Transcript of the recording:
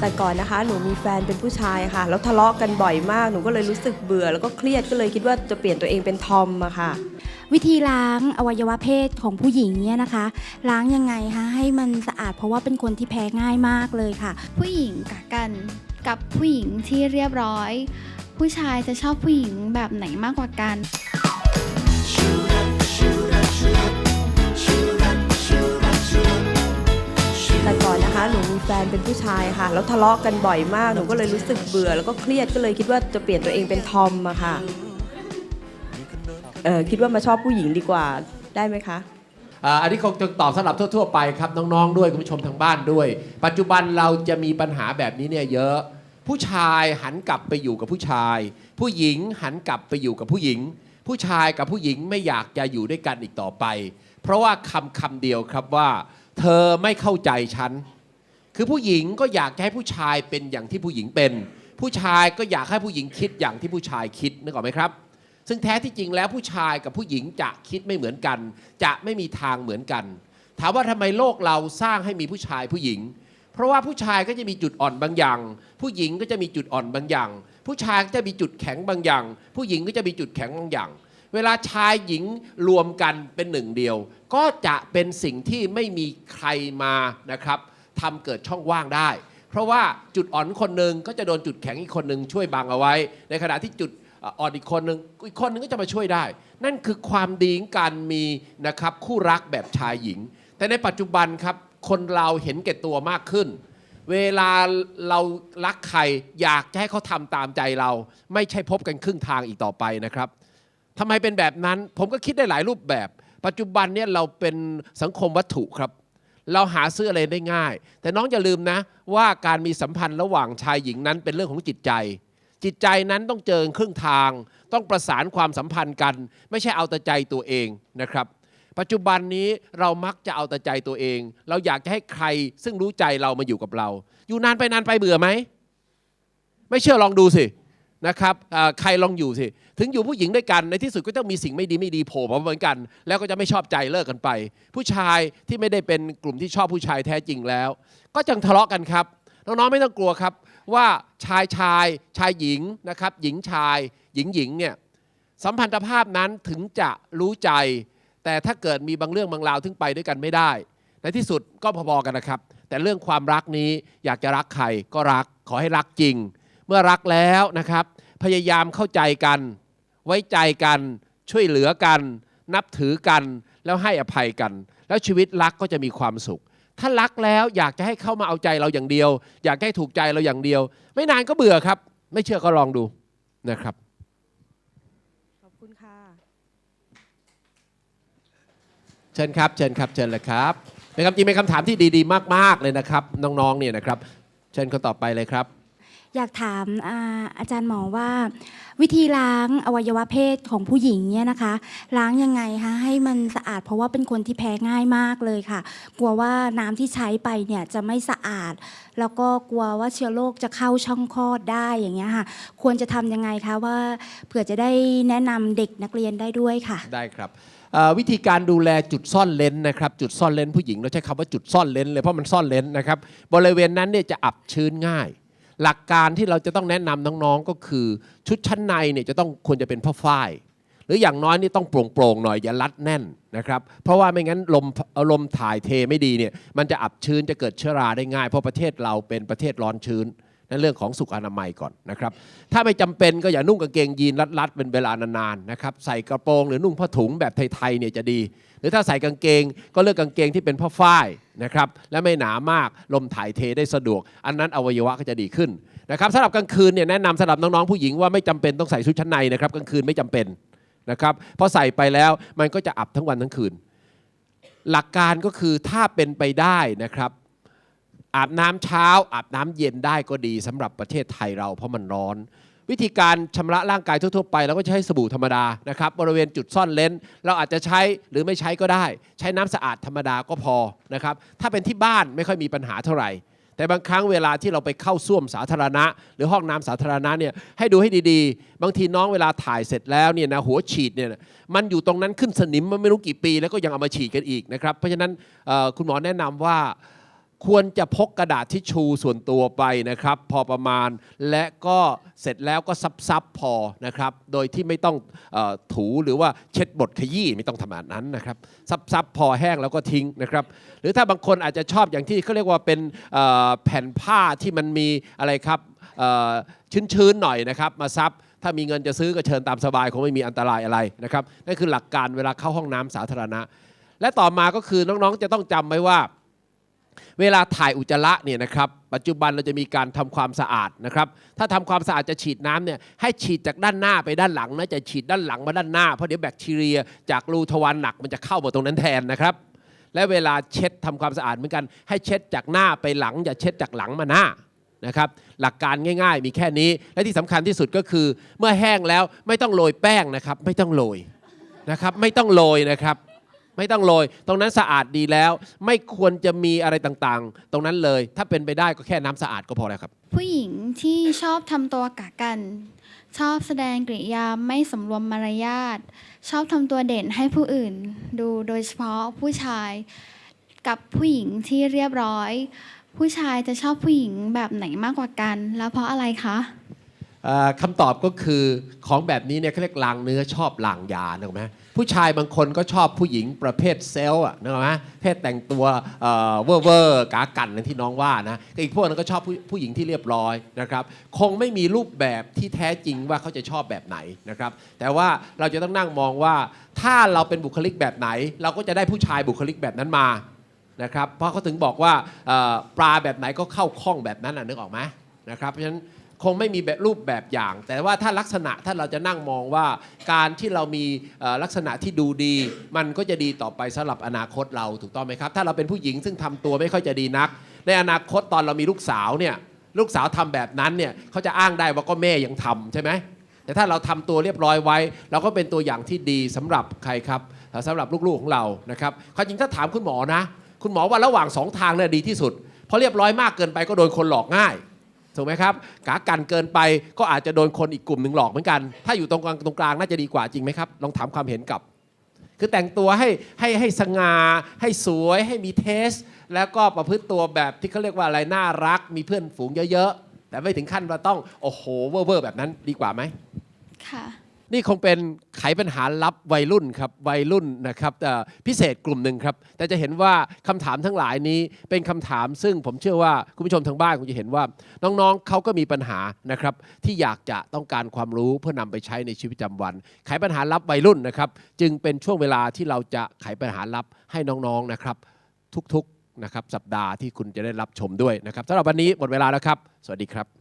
แต่ก่อนนะคะ หนูมีแฟนเป็นผู้ชายค่ะ แล้วทะเลาะกันบ่อยมาก หนูก็เลยรู้สึกเบื่อ แล้วก็เครียด ก็เลยคิดว่าจะเปลี่ยนตัวเองเป็นทอมอะค่ะ วิธีล้างอวัยวะเพศของผู้หญิงเนี่ยนะคะ ล้างยังไงคะให้มันสะอาดเพราะว่าเป็นคนที่แพ้ง่ายมากเลยค่ะ ผู้หญิงกับกันกับผู้หญิงที่เรียบร้อย ผู้ชายจะชอบผู้หญิงแบบไหนมากกว่ากันแต่ก่อนน หนูมีแฟนเป็นผู้ชายค่ะ แล้วทะเลาะกันบ่อยมาก หนูก็เลยรู้สึกเบื่อ แล้วก็เครียด ก็เลยคิดว่าจะเปลี่ยนตัวเองเป็นทอมอะค่ะ เออคิดว่ามาชอบผู้หญิงดีกว่า ได้ไหมคะ อ่าอันนี้คงจะตอบสำหรับทั่ว ๆ ไปครับน้องๆด้วยคุณผู้ชมทางบ้านด้วย ปัจจุบันเราจะมีปัญหาแบบนี้เนี่ยเยอะ ผู้ชายหันกลับไปอยู่กับผู้ชาย ผู้หญิงหันกลับไปอยู่กับผู้หญิง ผู้ชายกับผู้หญิงไม่อยากจะอยู่ด้วยกันอีกต่อไป เพราะว่าคำคำเดียวครับว่า เธอไม่เข้าใจฉัน คือผู้หญิงก็อยากจะให้ผู้ชายเป็นอย่างที่ผู้หญิงเป็น ผู้ชายก็อยากให้ผู้หญิงคิดอย่างที่ผู้ชายคิดนึกออกไหมครับ ซึ่งแท้ที่จริงแล้วผู้ชายกับผู้หญิงจะคิดไม่เหมือนกัน จะไม่มีทางเหมือนกัน ถามว่าทำไมโลกเราสร้างให้มีผู้ชายผู้หญิง เพราะว่าผู้ชายก็จะมีจุดอ่อนบางอย่าง ผู้หญิงก็จะมีจุดอ่อนบางอย่าง ผู้ชายก็จะมีจุดแข็งบางอย่าง ผู้หญิงก็จะมีจุดแข็งบางอย่าง เวลาชายหญิงรวมกันเป็นหนึ่งเดียว ก็จะเป็นสิ่งที่ไม่มีใครมานะครับ ทำเกิดช่องว่างได้ เพราะว่าจุดอ่อนคนหนึ่งก็จะโดนจุดแข็งอีกคนหนึ่งช่วยบังเอาไว้ ในขณะที่จุดอ่อนอีกคนหนึ่งอีกคนหนึ่งก็จะมาช่วยได้ นั่นคือความดีของการมีนะครับคู่รักแบบชายหญิง แต่ในปัจจุบันครับคนเราเห็นแก่ตัวมากขึ้น เวลาเรารักใครอยากจะให้เขาทำตามใจเรา ไม่ใช่พบกันครึ่งทางอีกต่อไปนะครับทำไมเป็นแบบนั้นผมก็คิดได้หลายรูปแบบ ปัจจุบันเนี่ยเราเป็นสังคมวัตถุครับ เราหาซื้ออะไรได้ง่าย แต่น้องอย่าลืมนะ ว่าการมีสัมพันธ์ระหว่างชายหญิงนั้นเป็นเรื่องของจิตใจ จิตใจนั้นต้องเจอครึ่งทาง ต้องประสานความสัมพันธ์กัน ไม่ใช่เอาแต่ใจตัวเองนะครับ ปัจจุบันนี้เรามักจะเอาแต่ใจตัวเอง เราอยากจะให้ใครซึ่งรู้ใจเรามาอยู่กับเรา อยู่นานไปนานไปเบื่อไหมไม่เชื่อลองดูสิ นะครับใครลองอยู่สิ ถึงอยู่ผู้หญิงด้วยกัน ในที่สุดก็ต้องมีสิ่งไม่ดีไม่ดีโผล่มาเหมือนกัน แล้วก็จะไม่ชอบใจเลิกกันไป ผู้ชายที่ไม่ได้เป็นกลุ่มที่ชอบผู้ชายแท้จริงแล้ว ก็จังทะเลาะกันครับ น้องๆไม่ต้องกลัวครับ ว่าชายชายชายหญิงนะครับหญิงชาย หญิงหญิงเนี่ยสัมพันธภาพนั้นถึงจะรู้ใจ แต่ถ้าเกิดมีบางเรื่องบางราวถึงไปด้วยกันไม่ได้ ในที่สุดก็พอๆกันนะครับ แต่เรื่องความรักนี้อยากจะรักใครก็รักขอให้รักจริง เมื่อรักแล้วนะครับ พยายามเข้าใจกัน ไว้ใจกัน ช่วยเหลือกัน นับถือกัน แล้วให้อภัยกัน แล้วชีวิตรักก็จะมีความสุข ถ้ารักแล้วอยากจะให้เข้ามาเอาใจเราอย่างเดียว อยากให้ถูกใจเราอย่างเดียว ไม่นานก็เบื่อครับ ไม่เชื่อก็ลองดูนะครับ ขอบคุณค่ะ เชิญครับ เชิญครับ เชิญเลยครับเป็นคำจริงเป็นคำถามที่ดีๆ มาก ๆ เลยนะครับ น้องๆเนี่ยนะครับ เชิญคนต่อไปเลยครับ อยากถามอาอาจารย์หมอว่า วิธีล้างอวัยวะเพศของผู้หญิงเนี่ยนะคะ ล้างยังไงคะให้มันสะอาดเพราะว่าเป็นคนที่แพ้ง่ายมากเลยค่ะ กลัวว่าน้ำที่ใช้ไปเนี่ยจะไม่สะอาด แล้วก็กลัวว่าเชื้อโรคจะเข้าช่องคลอดได้อย่างเงี้ยค่ะ ควรจะทำยังไงคะว่าเผื่อจะได้แนะนำเด็กนักเรียนได้ด้วยค่ะ ได้ครับเอ่อวิธีการดูแลจุดซ่อนเลนนะครับจุดซ่อนเลนผู้หญิงเราใช้คำว่าจุดซ่อนเลนเลยเพราะมันซ่อนเลนนะครับบริเวณนั้นเนี่ยจะอับชื้นง่าย หลักการที่เราจะต้องแนะนำน้องๆก็คือ ชุดชั้นในเนี่ยจะต้องควรจะเป็นผ้าฝ้าย หรืออย่างน้อยนี่ต้องโปร่งๆหน่อยอย่ารัดแน่นนะครับเพราะว่าไม่งั้นลมลมถ่ายเทไม่ดีเนี่ยมันจะอับชื้นจะเกิดเชื้อราได้ง่าย เพราะประเทศเราเป็นประเทศร้อนชื้น นั่นเรื่องของสุขอนามัยก่อนนะครับ ถ้าไม่จำเป็นก็อย่านุ่งกางเกงยีนรัดๆเป็นเวลานานๆนะครับใส่กระโปรงหรือนุ่งผ้าถุงแบบไทยๆเนี่ยจะดี หรือถ้าใส่กางเกงก็เลือกกางเกงที่เป็นผ้าฝ้ายนะครับและไม่หนามากลมถ่ายเทได้สะดวก อันนั้นอวัยวะก็จะดีขึ้นนะครับสำหรับกลางคืนเนี่ยแนะนำสำหรับน้องๆผู้หญิงว่าไม่จำเป็นต้องใส่ชุดชั้นในนะครับกลางคืนไม่จำเป็นนะครับเพราะใส่ไปแล้วมันก็จะอับทั้งวันทั้งคืน หลักการก็คือถ้าเป็นไปได้นะครับ อาบน้ำเช้า อาบน้ำเย็นได้ก็ดีสำหรับประเทศไทยเราเพราะมันร้อน วิธีการชำระร่างกายทั่วๆไปเราก็จะใช้สบู่ธรรมดานะครับบริเวณจุดซ่อนเลนเราอาจจะใช้หรือไม่ใช้ก็ได้ ใช้น้ำสะอาดธรรมดาก็พอนะครับถ้าเป็นที่บ้านไม่ค่อยมีปัญหาเท่าไหร่แต่บางครั้งเวลาที่เราไปเข้าส้วมสาธารณะ หรือห้องน้ำสาธารณะเนี่ยให้ดูให้ดีๆ บางทีน้องเวลาถ่ายเสร็จแล้วเนี่ยนะหัวฉีดเนี่ยมันอยู่ตรงนั้นขึ้นสนิมมันไม่รู้กี่ปี แล้วก็ยังเอามาฉีดกันอีกนะครับเพราะฉะนั้นคุณหมอแนะนำว่า ควรจะพกกระดาษทิชชูส่วนตัวไปนะครับ พอประมาณและก็เสร็จแล้วก็ซับๆพอนะครับ โดยที่ไม่ต้องอถูหรือว่าเช็ดบดขยี้ไม่ต้องทำแบบนั้นนะครับซับๆพอแห้งแล้วก็ทิ้งนะครับ หรือถ้าบางคนอาจจะชอบอย่างที่เขาเรียกว่าเป็นแผ่นผ้าที่มันมีอะไรครับชื้นๆหน่อยนะครับมาซับถ้ามีเงินจะซื้อก็เชิญตามสบายคงไม่มีอันตรายอะไรนะครับนั่นคือหลักการเวลาเข้าห้องน้ำสาธารณะ และต่อมาก็คือน้องๆจะต้องจำไว้ว่า เวลาถ่ายอุจจาระเนี่ยนะครับปัจจุบันเราจะมีการทำความสะอาดนะครับถ้าทำความสะอาดจะฉีดน้ำเนี่ยให้ฉีดจากด้านหน้าไปด้านหลังนะจะฉีดด้านหลังมาด้านหน้าเพราะเดี๋ยวแบคทีเรีย จากรูทวารหนักมันจะเข้ามาตรงนั้นแทนนะครับ และเวลาเช็ดทำความสะอาดเหมือนกัน ให้เช็ดจากหน้าไปหลัง อย่าเช็ดจากหลังมาหน้านะครับหลักการง่าย ๆ มีแค่นี้และที่สำคัญที่สุดก็คือ เมื่อแห้งแล้วไม่ต้องโรยแป้งนะครับ ไม่ต้องโรยนะครับ ไม่ต้องโรยนะครับ ไม่ต้องโรย ตรงนั้นสะอาดดีแล้ว ไม่ควรจะมีอะไรต่างๆ ตรงนั้นเลย ถ้าเป็นไปได้ก็แค่น้ำสะอาดก็พอแล้วครับ ผู้หญิงที่ชอบทำตัวกะกัน ชอบแสดงกริยาไม่สำรวมมารยาท ชอบทำตัวเด่นให้ผู้อื่น ดูโดยเฉพาะผู้ชาย กับผู้หญิงที่เรียบร้อย ผู้ชายจะชอบผู้หญิงแบบไหนมากกว่ากัน แล้วเพราะอะไรคะ คำตอบก็คือของแบบนี้เนี่ยเขาเรียกลางเนื้อชอบลางยานึกไหมผู้ชายบางคนก็ชอบผู้หญิงประเภทเซลล์อะนึกไหมเพศแต่งตัวเอ่อเวอร์เวอร์กากันอย่างที่น้องว่านะอีกพวกนั้นก็ชอบผู้ผู้หญิงที่เรียบร้อยนะครับคงไม่มีรูปแบบที่แท้จริงว่าเขาจะชอบแบบไหนนะครับแต่ว่าเราจะต้องนั่งมองว่าถ้าเราเป็นบุคลิกแบบไหน เราก็จะได้ผู้ชายบุคลิกแบบนั้นมานะครับเพราะเขาถึงบอกว่าปลาแบบไหนก็เข้าคล้องแบบนั้นน่ะนึกออกไหมนะครับเพราะฉะนั้น คงไม่มีแบบรูปแบบอย่าง แต่ว่าถ้าลักษณะถ้าเราจะนั่งมองว่า การที่เรามีลักษณะที่ดูดี มันก็จะดีต่อไปสำหรับอนาคตเราถูกต้องไหมครับ ถ้าเราเป็นผู้หญิงซึ่งทำตัวไม่ค่อยจะดีนัก ในอนาคตตอนเรามีลูกสาวเนี่ยลูกสาวทำแบบนั้นเนี่ยเขาจะอ้างได้ว่าก็แม่ยังทำใช่ไหมแต่ถ้าเราทำตัวเรียบร้อยไว้ เราก็เป็นตัวอย่างที่ดีสำหรับใครครับเอ่อสำหรับลูกๆของเรานะครับความจริงถ้าถามคุณหมอนะ คุณหมอว่าระหว่างสองทางเนี่ยดีที่สุดเพราะเรียบร้อยมากเกินไปก็โดนคนหลอกง่าย ถูกไหมครับกากันเกินไปก็อาจจะโดนคนอีกกลุ่มหนึ่งหลอกเหมือนกัน ถ้าอยู่ตรงกลางตรงกลางน่าจะดีกว่าจริงไหมครับลองถามความเห็นกับ คือแต่งตัวให้ให้ให้สง่าให้สวย ให้มีเทส แล้วก็ประพฤติตัวแบบที่เขาเรียกว่าอะไรน่ารัก มีเพื่อนฝูงเยอะๆแต่ไม่ถึงขั้นว่าต้องโอ้โหเวอร์เวอร์แบบนั้นดีกว่าไหมค่ะ นี่คงเป็นไขปัญหาลับวัยรุ่นครับวัยรุ่นนะครับเอ่พิเศษกลุ่มหนึ่งครับ แต่จะเห็นว่าคำถามทั้งหลายนี้เป็นคำถามซึ่งผมเชื่อว่าคุณผู้ชมทางบ้านคงจะเห็นว่า น้องๆเขาก็มีปัญหานะครับที่อยากจะต้องการความรู้เพื่อนำไปใช้ในชีวิตประจำวัน ไขปัญหาลับวัยรุ่นนะครับ จึงเป็นช่วงเวลาที่เราจะไขปัญหาลับให้น้องๆนะครับ ทุกๆนะครับสัปดาห์ที่คุณจะได้รับชมด้วยนะครับสำหรับวันนี้หมดเวลาแล้วครับ สวัสดีครับ